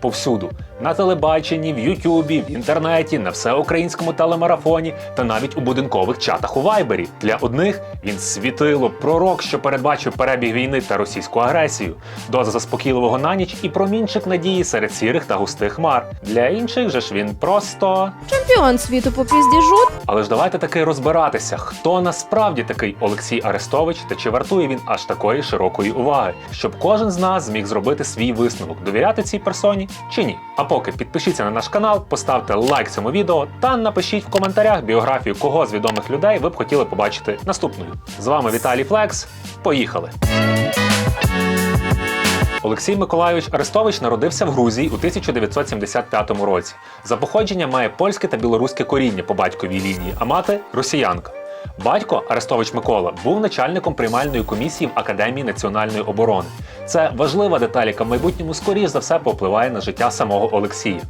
повсюду. На телебаченні, в Ютубі, в інтернеті, на всеукраїнському телемарафоні та навіть у будинкових чатах у Вайбері. Для одних він світило, пророк, що передбачив перебіг війни та російську агресію, доза заспокійливого на ніч і промінчик надії серед сірих та густих хмар. Для інших же ж він просто. Чемпіон світу по піздіжу. Але ж давайте таки розбиратися, хто насправді такий Олексій Арестович та чи вартує він аж такої широкої уваги, щоб кожен з нас зміг зробити свій висновок, довіряти цій персоні чи ні. А поки підпишіться на наш канал, поставте лайк цьому відео та напишіть в коментарях біографію кого з відомих людей ви б хотіли побачити наступною. З вами Віталій Флекс. Поїхали! Олексій Миколайович Арестович народився в Грузії у 1975 році. За походження має польське та білоруське коріння по батьковій лінії, а мати росіянка. Батько Арестович Микола був начальником приймальної комісії в Академії національної оборони. Це важлива деталь, яка в майбутньому скоріш за все попливає на життя самого Олексія.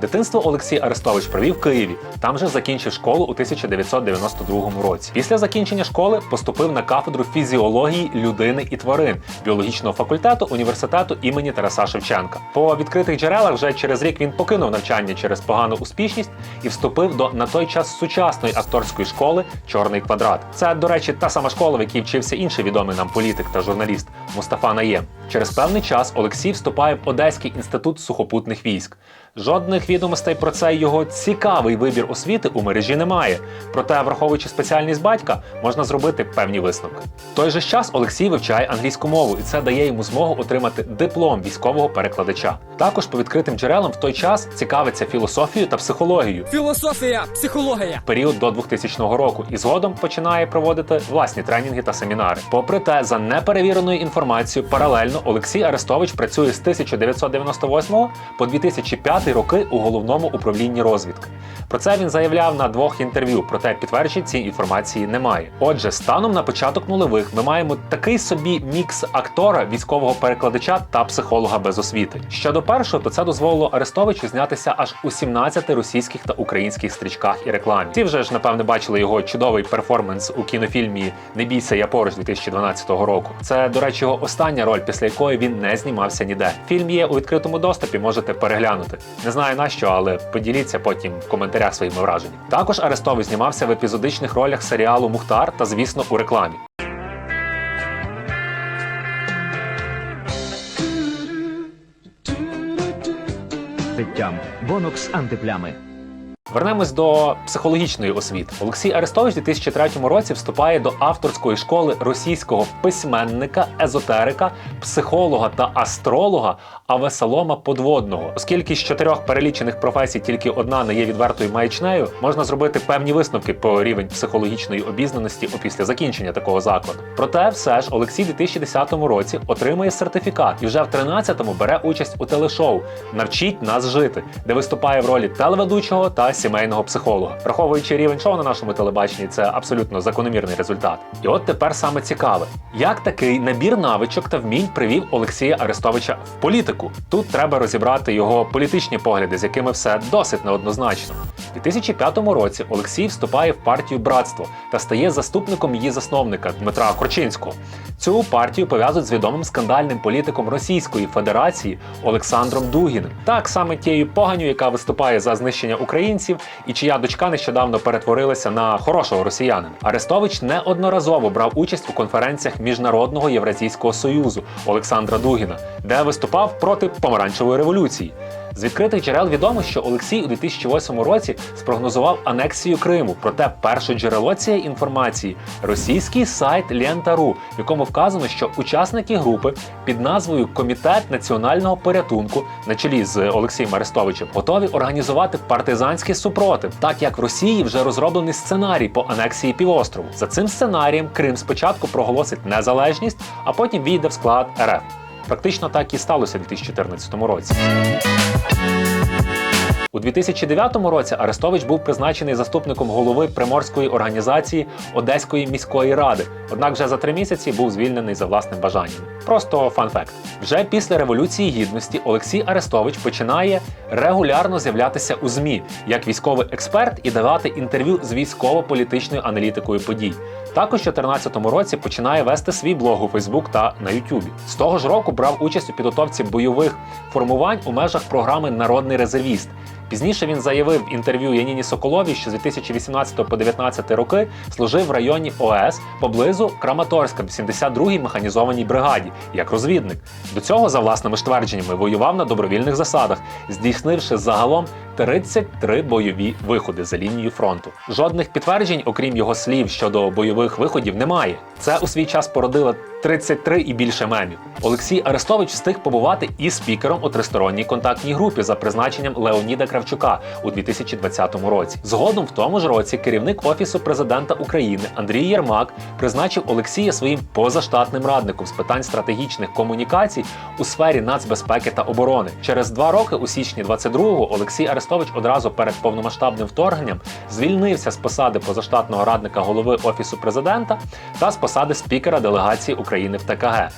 Дитинство Олексій Арестович провів в Києві. Там же закінчив школу у 1992 році. Після закінчення школи поступив на кафедру фізіології людини і тварин біологічного факультету університету імені Тараса Шевченка. По відкритих джерелах вже через рік він покинув навчання через погану успішність і вступив до на той час сучасної акторської школи Чорний квадрат. Це, до речі, та сама школа, в якій вчився інший відомий нам політик та журналіст Мустафа Наєм. Через певний час Олексій вступає в Одеський інститут сухопутних військ. Жодних відомостей про цей його цікавий вибір освіти у мережі немає. Проте, враховуючи спеціальність батька, можна зробити певні висновки. В той же час Олексій вивчає англійську мову, і це дає йому змогу отримати диплом військового перекладача. Також по відкритим джерелам в той час цікавиться філософією та психологією. Філософія, психологія. Період до 2000 року і згодом починає проводити власні тренінги та семінари. Попри те, за неперевіреною інформацією, паралельно Олексій Арестович працює з 1998 по 2005 роки у головному управлінні розвідки. Про це він заявляв на двох інтерв'ю, проте підтверджень цієї інформації немає. Отже, станом на початок нульових ми маємо такий собі мікс актора, військового перекладача та психолога без освіти. Щодо першого, то це дозволило Арестовичу знятися аж у 17 російських та українських стрічках і рекламі. Ці вже ж напевне бачили його чудовий перформанс у кінофільмі Не бійся, я поруч 2012 року. Це, до речі, його остання роль, після якої він не знімався ніде. Фільм є у відкритому доступі, можете переглянути. Не знаю на що, але поділіться потім в коментарях своїми враженнями. Також Арестовий знімався в епізодичних ролях серіалу Мухтар та, звісно, у рекламі. життям. Бонокс антиплями. Вернемось до психологічної освіти. Олексій Арестович у 2003 році вступає до авторської школи російського письменника, езотерика, психолога та астролога Авесалома Подводного. Оскільки з чотирьох перелічених професій тільки одна не є відвертою маячнею, можна зробити певні висновки по рівень психологічної обізнаності опісля закінчення такого закладу. Проте, все ж, Олексій у 2010 році отримує сертифікат і вже в 13-му бере участь у телешоу Навчіть нас жити, де виступає в ролі телеведучого та сімейного психолога. Враховуючи рівень шоу на нашому телебаченні, це абсолютно закономірний результат. І от тепер саме цікаве, як такий набір навичок та вмінь привів Олексія Арестовича в політику. Тут треба розібрати його політичні погляди, з якими все досить неоднозначно. У 2005 році Олексій вступає в партію Братство та стає заступником її засновника Дмитра Корчинського. Цю партію пов'язують з відомим скандальним політиком Російської Федерації Олександром Дугіним, так саме тією поганю, яка виступає за знищення українців, і чия дочка нещодавно перетворилася на хорошого росіянина. Арестович неодноразово брав участь у конференціях Міжнародного Євразійського союзу Олександра Дугіна, де виступав проти помаранчевої революції. З відкритих джерел відомо, що Олексій у 2008 році спрогнозував анексію Криму. Проте перше джерело цієї інформації російський сайт Лента.ру, в якому вказано, що учасники групи під назвою Комітет національного порятунку на чолі з Олексієм Арестовичем готові організувати партизанський супротив, так як в Росії вже розроблений сценарій по анексії півострову. За цим сценарієм Крим спочатку проголосить незалежність, а потім війде в склад РФ. Практично так і сталося в 2014 році. У 2009 році Арестович був призначений заступником голови приморської організації Одеської міської ради. Однак вже за три місяці був звільнений за власним бажанням. Просто фан-факт. Вже після революції гідності Олексій Арестович починає регулярно з'являтися у ЗМІ як військовий експерт і давати інтерв'ю з військово-політичною аналітикою подій. Також у 2014 році починає вести свій блог у Фейсбук та на Ютубі. З того ж року брав участь у підготовці бойових формувань у межах програми Народний резервіст. Пізніше він заявив в інтерв'ю Яніні Соколові, що з 2018 по 2019 роки служив в районі ОС поблизу Краматорська в 72-й механізованій бригаді як розвідник. До цього, за власними ж твердженнями, воював на добровільних засадах, здійснивши загалом 33 бойові виходи за лінією фронту. Жодних підтверджень, окрім його слів щодо бойових виходів, немає. Це у свій час породило 33 і більше мемів. Олексій Арестович встиг побувати і спікером у тристоронній контактній групі за призначенням Леоніда Кравчука у 2020 році. Згодом в тому ж році керівник офісу президента України Андрій Єрмак призначив Олексія своїм позаштатним радником з питань стратегічних комунікацій у сфері нацбезпеки та оборони. Через два роки, у січні 22-го, Олексій Арестович одразу перед повномасштабним вторгненням звільнився з посади позаштатного радника голови офісу президента та з посади спікера делегації України в ТКГ.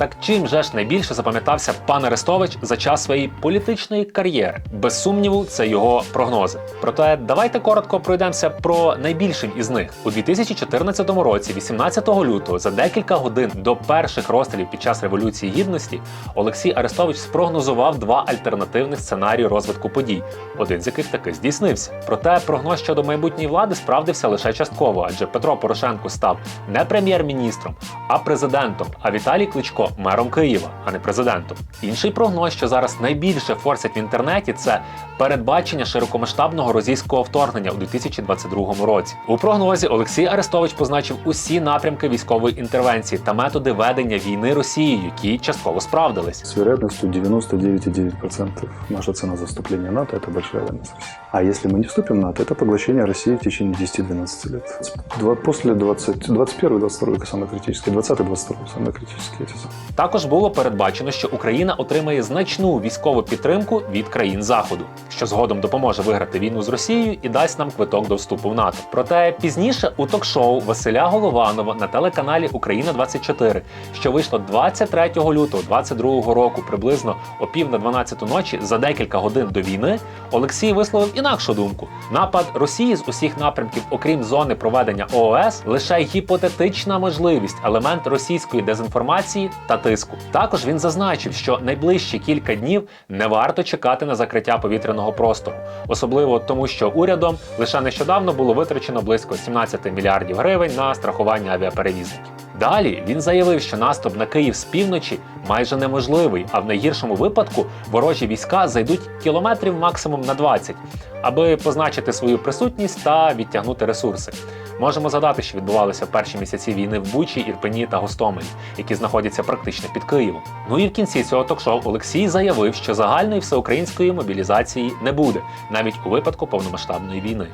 Так чим же ж найбільше запам'ятався пан Арестович за час своєї політичної кар'єри? Без сумніву, це його прогнози. Проте давайте коротко пройдемося про найбільший із них. У 2014 році, 18 лютого, за декілька годин до перших розстрілів під час революції гідності, Олексій Арестович спрогнозував два альтернативних сценарії розвитку подій, один з яких таки здійснився. Проте прогноз щодо майбутньої влади справдився лише частково, адже Петро Порошенко став не прем'єр-міністром, а президентом. А Віталій Кличко мером Києва, а не президентом. Інший прогноз, що зараз найбільше форсять в інтернеті, це передбачення широкомасштабного російського вторгнення у 2022 році. У прогнозі Олексій Арестович позначив усі напрямки військової інтервенції та методи ведення війни Росією, які частково справдились. С вероятностью 99,9% наша цена за вступление в НАТО – это большая война с Россией. А если мы не вступим в НАТО, это поглощение России в течение 10-12 лет. С- два- После 20, 21-22 самые критические, 20-22 самые критические эти самые. Також було передбачено, що Україна отримає значну військову підтримку від країн Заходу, що згодом допоможе виграти війну з Росією і дасть нам квиток до вступу в НАТО. Проте пізніше у ток-шоу Василя Голованова на телеканалі Україна 24 що вийшло 23 лютого 22 року, приблизно о пів на 12 ночі, за декілька годин до війни, Олексій висловив інакшу думку: напад Росії з усіх напрямків, окрім зони проведення ООС, лише гіпотетична можливість, елемент російської дезінформації та тиску. Також він зазначив, що найближчі кілька днів не варто чекати на закриття повітряного простору, особливо тому, що урядом лише нещодавно було витрачено близько 17 мільярдів гривень на страхування авіаперевізників. Далі він заявив, що наступ на Київ з півночі майже неможливий, а в найгіршому випадку ворожі війська зайдуть кілометрів максимум на 20, аби позначити свою присутність та відтягнути ресурси. Можемо згадати, що відбувалося в перші місяці війни в Бучі, Ірпені та Гостомелі, які знаходяться практично під Києвом. Ну і в кінці цього ток-шоу Олексій заявив, що загальної всеукраїнської мобілізації не буде, навіть у випадку повномасштабної війни.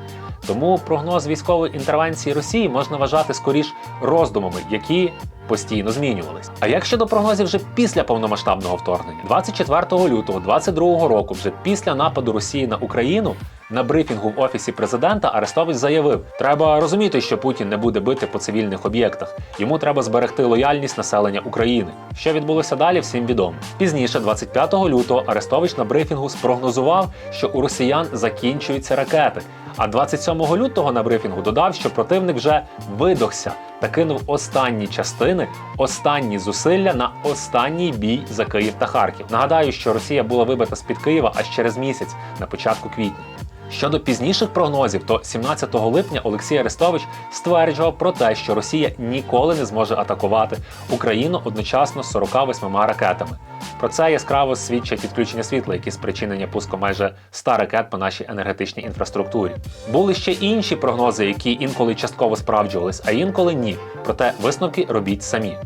Тому прогноз військової інтервенції Росії можна вважати скоріш роздумами, які постійно змінювались. А як щодо прогнозів вже після повномасштабного вторгнення, 24 лютого 2022 року, вже після нападу Росії на Україну. На брифінгу в офісі президента Арестович заявив: треба розуміти, що Путін не буде бити по цивільних об'єктах. Йому треба зберегти лояльність населення України. Що відбулося далі, всім відомо. Пізніше, 25 лютого, Арестович на брифінгу спрогнозував, що у росіян закінчуються ракети. А 27 лютого на брифінгу додав, що противник вже видохся та кинув останні частини, останні зусилля на останній бій за Київ та Харків. Нагадаю, що Росія була вибита з під Києва аж через місяць на початку квітня. Щодо пізніших прогнозів, то 17 липня Олексій Арестович стверджував про те, що Росія ніколи не зможе атакувати Україну одночасно з 48 ракетами. Про це яскраво свідчать відключення світла, які спричинення пуску майже 100 ракет по нашій енергетичній інфраструктурі. Були ще інші прогнози, які інколи частково справджувались, а інколи ні. Проте висновки робіть самі.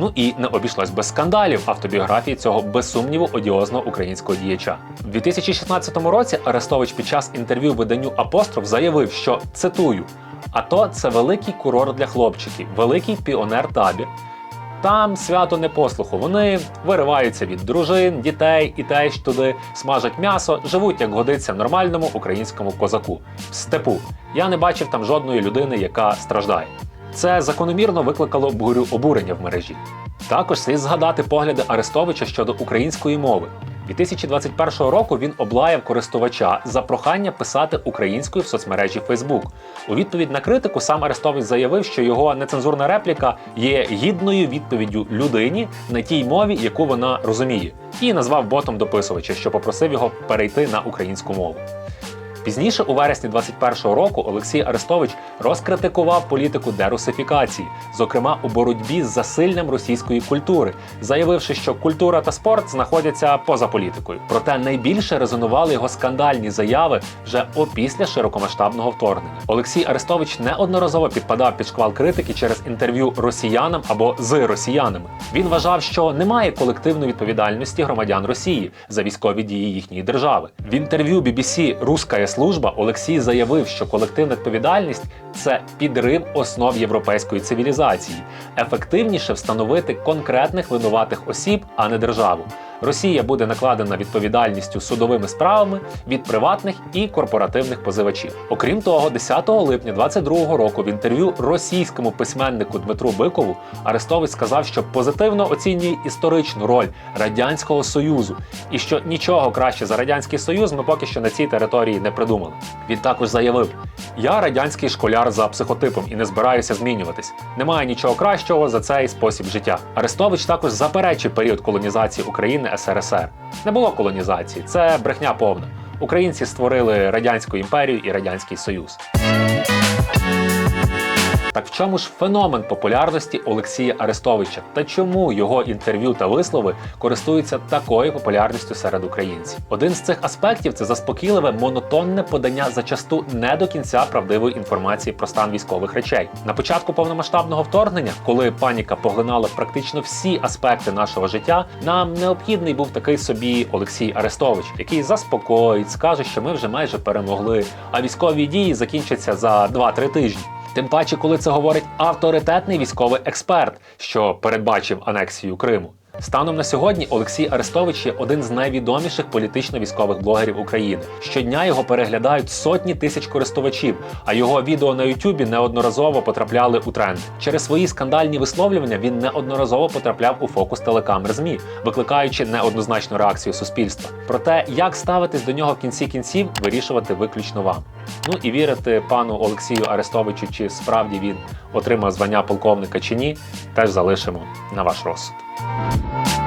Ну і не обійшлось без скандалів автобіографії цього без сумніву одіозного українського діяча. У 2016 році Арестович під час інтерв'ю виданню Апостроф заявив, що цитую: АТО це великий курорт для хлопчиків, великий піонер-табір. Там свято непослуху. Вони вириваються від дружин, дітей і теж туди, смажать м'ясо, живуть як годиться нормальному українському козаку. В степу. Я не бачив там жодної людини, яка страждає. Це закономірно викликало бурю обурення в мережі. Також слід згадати погляди Арестовича щодо української мови. 2021 року він облаяв користувача за прохання писати українською в соцмережі Facebook. У відповідь на критику сам Арестович заявив, що його нецензурна репліка є гідною відповіддю людині на тій мові, яку вона розуміє, і назвав ботом дописувача, що попросив його перейти на українську мову. Пізніше, у вересні 21-го року, Олексій Арестович розкритикував політику дерусифікації, зокрема у боротьбі з засиллям російської культури, заявивши, що культура та спорт знаходяться поза політикою. Проте найбільше резонували його скандальні заяви вже опісля широкомасштабного вторгнення. Олексій Арестович неодноразово підпадав під шквал критики через інтерв'ю росіянам або з росіянами. Він вважав, що немає колективної відповідальності громадян Росії за військові дії їхньої держави. В інтерв'ю BBC «Русская служба Олексій заявив, що колективна відповідальність це підрив основ європейської цивілізації, ефективніше встановити конкретних винуватих осіб, а не державу. Росія буде накладена відповідальністю судовими справами від приватних і корпоративних позивачів. Окрім того, 10 липня 22 року в інтерв'ю російському письменнику Дмитру Бикову Арестович сказав, що позитивно оцінює історичну роль радянського союзу і що нічого краще за радянський союз ми поки що на цій території не придумали. Він також заявив: я радянський школяр за психотипом і не збираюся змінюватись. Немає нічого кращого за цей спосіб життя. Арестович також заперечив період колонізації України СРСР. Не було колонізації, це брехня повна. Українці створили радянську імперію і радянський союз. Так в чому ж феномен популярності Олексія Арестовича та чому його інтерв'ю та вислови користуються такою популярністю серед українців? Один з цих аспектів це заспокійливе монотонне подання зачасту не до кінця правдивої інформації про стан військових речей. На початку повномасштабного вторгнення, коли паніка поглинала практично всі аспекти нашого життя, нам необхідний був такий собі Олексій Арестович, який заспокоїть, скаже, що ми вже майже перемогли, а військові дії закінчаться за 2-3 тижні. Тим паче, коли це говорить авторитетний військовий експерт, що передбачив анексію Криму. Станом на сьогодні Олексій Арестович є один з найвідоміших політично-військових блогерів України. Щодня його переглядають сотні тисяч користувачів, а його відео на Ютубі неодноразово потрапляли у тренд. Через свої скандальні висловлювання він неодноразово потрапляв у фокус телекамер ЗМІ, викликаючи неоднозначну реакцію суспільства. Проте, як ставитись до нього в кінці кінців, вирішувати виключно вам. Ну і вірити пану Олексію Арестовичу, чи справді він отримав звання полковника чи ні, теж залишимо на ваш розсуд. Música